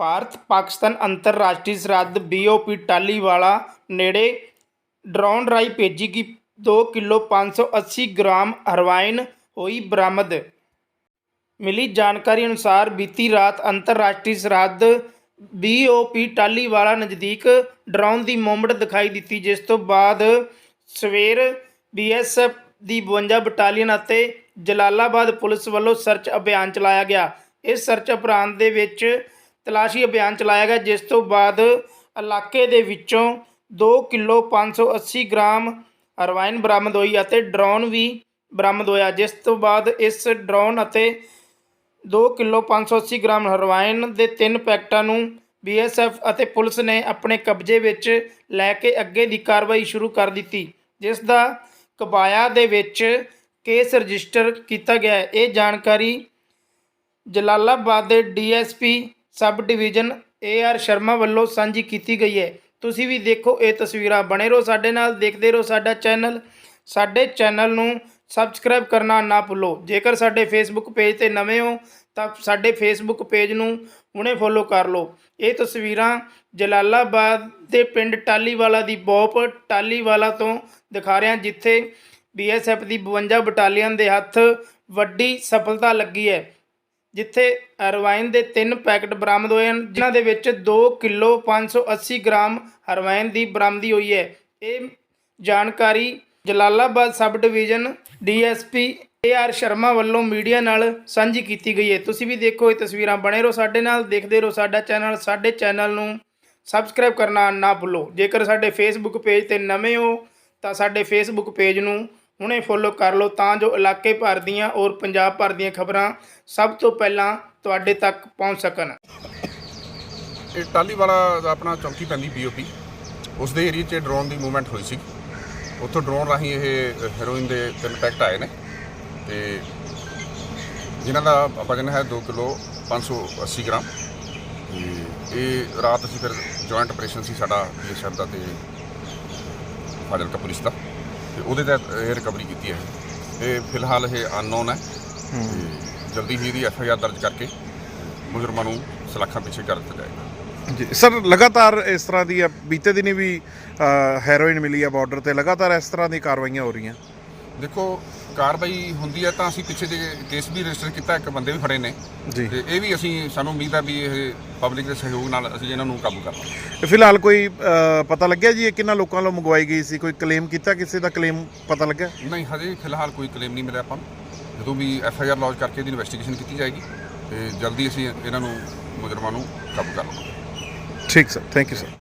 ਭਾਰਤ, ਪਾਕਿਸਤਾਨ, ਅੰਤਰਰਾਸ਼ਟਰੀ ਸਰਹੱਦ ਬੀਓਪੀ ਟਾਲੀਵਾਲਾ ਨੇੜੇ ਡਰੋਨ ਰਾਈ ਭੇਜੀ ਗਈ 2 ਕਿਲੋ 580 ਗ੍ਰਾਮ ਹੈਰੋਇਨ ਹੋਈ ਬਰਾਮਦ। ਮਿਲੀ ਜਾਣਕਾਰੀ ਅਨੁਸਾਰ ਬੀਤੀ ਰਾਤ ਅੰਤਰਰਾਸ਼ਟਰੀ ਸਰਹੱਦ ਬੀਓਪੀ ਟਾਲੀਵਾਲਾ ਨਜ਼ਦੀਕ ਡਰਾਉਣ ਦੀ ਮੋਮੜ ਦਿਖਾਈ ਦਿੱਤੀ, ਜਿਸ ਤੋਂ ਬਾਅਦ ਸਵੇਰ ਬੀਐਸਐਫ ਦੀ 52 ਬਟਾਲੀਅਨ ਅਤੇ ਜਲਾਲਾਬਾਦ ਪੁਲਿਸ ਵੱਲੋਂ ਸਰਚ ਅਭਿਆਨ ਚਲਾਇਆ ਗਿਆ। ਇਸ ਸਰਚ ਅਭਿਆਨ ਦੇ ਵਿੱਚ ਤਲਾਸ਼ੀ ਅਭਿਆਨ ਚਲਾਇਆ ਗਿਆ, ਜਿਸ ਤੋਂ ਬਾਅਦ ਇਲਾਕੇ ਦੇ ਵਿੱਚੋਂ 2 ਕਿਲੋ 580 ਗ੍ਰਾਮ ਹੈਰੋਇਨ ਬਰਾਮਦ ਹੋਈ ਅਤੇ ਡਰੋਨ ਵੀ ਬਰਾਮਦ ਹੋਇਆ, ਜਿਸ ਤੋਂ ਬਾਅਦ ਇਸ ਡਰੋਨ ਅਤੇ 2 ਕਿਲੋ 580 ਗ੍ਰਾਮ ਹੈਰੋਇਨ ਦੇ ਤਿੰਨ ਪੈਕਟਾਂ ਨੂੰ ਬੀਐਸਐਫ ਅਤੇ ਪੁਲਿਸ ਨੇ ਆਪਣੇ ਕਬਜ਼ੇ ਵਿੱਚ ਲੈ ਕੇ ਅੱਗੇ ਦੀ ਕਾਰਵਾਈ ਸ਼ੁਰੂ ਕਰ ਦਿੱਤੀ, ਜਿਸ ਦਾ ਕਬਾਇਆ ਦੇ ਵਿੱਚ ਕੇਸ ਰਜਿਸਟਰ ਕੀਤਾ ਗਿਆ ਹੈ। ਇਹ ਜਾਣਕਾਰੀ ਜਲਾਲਾਬਾਦ ਦੇ DSP sub division A R Sharma ਵੱਲੋਂ ਸਾਂਝੀ ਕੀਤੀ ਗਈ ਹੈ। ਤੁਸੀਂ ਵੀ ਦੇਖੋ ਇਹ ਤਸਵੀਰਾਂ। ਬਣੇ ਰਹੋ ਸਾਡੇ ਨਾਲ, ਦੇਖਦੇ ਰਹੋ ਸਾਡਾ ਚੈਨਲ। ਸਾਡੇ ਚੈਨਲ ਨੂੰ ਸਬਸਕ੍ਰਾਈਬ ਕਰਨਾ ਨਾ ਭੁੱਲੋ। ਜੇਕਰ ਸਾਡੇ ਫੇਸਬੁੱਕ ਪੇਜ ਤੇ ਨਵੇਂ ਹੋ, ਤਾਂ ਸਾਡੇ ਫੇਸਬੁੱਕ ਪੇਜ ਨੂੰ ਹੁਣੇ ਫੋਲੋ ਕਰ ਲਓ। ਇਹ ਤਸਵੀਰਾਂ ਜਲਾਲਾਬਾਦ ਦੇ ਪਿੰਡ ਟਾਲੀਵਾਲਾ ਦੀ ਬੋਪ ਟਾਲੀਵਾਲਾ ਤੋਂ ਦਿਖਾ ਰਿਹਾ, ਜਿੱਥੇ ਬੀਐਸਐਫ ਦੀ 52 ਬਟਾਲੀਅਨ ਦੇ ਹੱਥ ਵੱਡੀ ਸਫਲਤਾ ਲੱਗੀ ਹੈ। ਜਿੱਥੇ ਹੈਰੋਇਨ ਦੇ ਤਿੰਨ ਪੈਕਟ ਬਰਾਮਦ ਹੋਏ ਹਨ, ਜਿਨ੍ਹਾਂ ਦੇ ਵਿੱਚ 2 ਕਿਲੋ 580 ਗ੍ਰਾਮ ਹੈਰੋਇਨ ਦੀ ਬਰਾਮਦੀ ਹੋਈ ਹੈ। ਇਹ ਜਾਣਕਾਰੀ Jalalabad sub division DSP A R Sharma ਵੱਲੋਂ ਮੀਡੀਆ ਨਾਲ ਸਾਂਝੀ ਕੀਤੀ ਗਈ ਹੈ। ਤੁਸੀਂ ਵੀ ਦੇਖੋ, ਇਹ ਤਸਵੀਰਾਂ ਬਣੇ ਰਹੋ ਸਾਡੇ ਨਾਲ, ਦੇਖਦੇ ਰਹੋ ਸਾਡਾ ਚੈਨਲ। ਸਾਡੇ ਚੈਨਲ ਨੂੰ ਸਬਸਕ੍ਰਾਈਬ ਕਰਨਾ ਨਾ ਭੁੱਲੋ। ਜੇਕਰ ਸਾਡੇ ਫੇਸਬੁੱਕ ਪੇਜ ਤੇ ਨਵੇਂ ਹੋ, ਤਾਂ ਸਾਡੇ ਫੇਸਬੁੱਕ ਪੇਜ ਨੂੰ ਹੁਣੇ ਫੋਲੋ ਕਰ ਲਓ ਤਾਂ ਜੋ ਇਲਾਕੇ ਭਰ ਦੀਆਂ ਔਰ ਪੰਜਾਬ ਭਰ ਦੀਆਂ ਖਬਰਾਂ ਸਭ ਤੋਂ ਪਹਿਲਾਂ ਤੁਹਾਡੇ ਤੱਕ ਪਹੁੰਚ ਸਕਣ। ਇਹ ਟਾਲੀਵਾਲਾ ਦਾ ਆਪਣਾ ਚੌਂਕੀ ਪੈਂਦੀ ਪੀਓਪੀ ਉਸ ਦੇ ਏਰੀਆ 'ਚ ਡਰੋਨ ਦੀ ਮੂਵਮੈਂਟ ਹੋਈ ਸੀ ਉੱਥੋਂ ਡਰੋਨ ਰਾਹੀਂ ਇਹ ਹੈਰੋਇਨ ਦੇ ਤਿੰਨ ਪੈਕਟ ਆਏ ਨੇ। ਤੇ ਜਿਨ੍ਹਾਂ ਦਾ ਵਜਨ ਹੈ 2 ਕਿਲੋ 580 ਗ੍ਰਾਮ। ਤੇ ਇਹ ਰਾਤ ਅਸੀਂ ਫਿਰ ਜੁਆਇੰਟ ਆਪਰੇਸ਼ਨ ਸੀ ਸਾਡਾ ਬੀਐਸਐਫ ਦਾ ਤੇ ਫਾਜ਼ਿਲਕਾ ਪੁਲਿਸ ਦਾ। ਤੇ ਉਹਦੇ ਤਹਿਤ ਇਹ ਰਿਕਵਰੀ ਕੀਤੀ ਹੈ। ਤੇ ਫਿਲਹਾਲ ਇਹ ਅਨਨੋਨ ਹੈ। ਤੇ ਜਲਦੀ ਹੀ ਇਹਦੀ ਐਫ ਆਈ ਆਰ ਦਰਜ ਕਰਕੇ ਮੁਜਰਮਾਂ ਨੂੰ ਸਲਾਖਾਂ ਪਿੱਛੇ ਕਰ ਦਿੱਤਾ ਜਾਏਗਾ। ਜੀ ਸਰ ਲਗਾਤਾਰ ਇਸ ਤਰ੍ਹਾਂ ਦੀ ਬੀਤੇ ਦਿਨੀ ਵੀ ਹੈਰੋਇਨ ਮਿਲੀ ਆ ਬਾਰਡਰ ਤੇ ਲਗਾਤਾਰ ਇਸ ਤਰ੍ਹਾਂ ਦੀ ਕਾਰਵਾਈਆਂ ਹੋ ਰਹੀਆਂ? ਦੇਖੋ ਕਾਰਵਾਈ ਹੁੰਦੀ ਹੈ ਤਾਂ ਅਸੀਂ ਪਿੱਛੇ ਜੇ ਕੇਸ ਵੀ ਰਜਿਸਟਰ ਕੀਤਾ ਇੱਕ ਬੰਦੇ ਵੀ ਫੜੇ ਨੇ। ਜੀ। ਤੇ ਇਹ ਵੀ ਅਸੀਂ ਸਾਨੂੰ ਉਮੀਦ ਹੈ ਵੀ ਇਹ ਪਬਲਿਕ ਦੇ ਸਹਿਯੋਗ ਨਾਲ ਅਸੀਂ ਇਹਨਾਂ ਨੂੰ ਕਾਬੂ ਕਰ ਲਾਂਗੇ ਫਿਲਹਾਲ ਕੋਈ ਅ, ਪਤਾ ਲੱਗਿਆ ਜੀ ਇਹ ਕਿੰਨਾ ਲੋਕਾਂ ਵੱਲੋਂ ਮੰਗਵਾਈ ਗਈ ਸੀ? ਕੋਈ ਕਲੇਮ ਕੀਤਾ ਕਿਸੇ ਦਾ ਕਲੇਮ ਪਤਾ ਲੱਗਿਆ? ਨਹੀਂ ਹਜੇ ਫਿਲਹਾਲ ਕੋਈ ਕਲੇਮ ਨਹੀਂ ਮਿਲਿਆ ਆਪਾਂ ਨੂੰ। ਜਦੋਂ ਵੀ ਐਫ ਆਈ ਆਰ ਲੌਂਚ ਕਰਕੇ ਇਹਦੀ ਇਨਵੈਸਟੀਗੇਸ਼ਨ ਕੀਤੀ ਜਾਏਗੀ ਤੇ ਜਲਦੀ ਅਸੀਂ ਇਹਨਾਂ ਨੂੰ ਮੁਜਰਮਾਂ ਨੂੰ ਕਾਬੂ ਕਰ ਲਵਾਂਗੇ। ਠੀਕ ਸਰ ਥੈਂਕ ਯੂ ਸਰ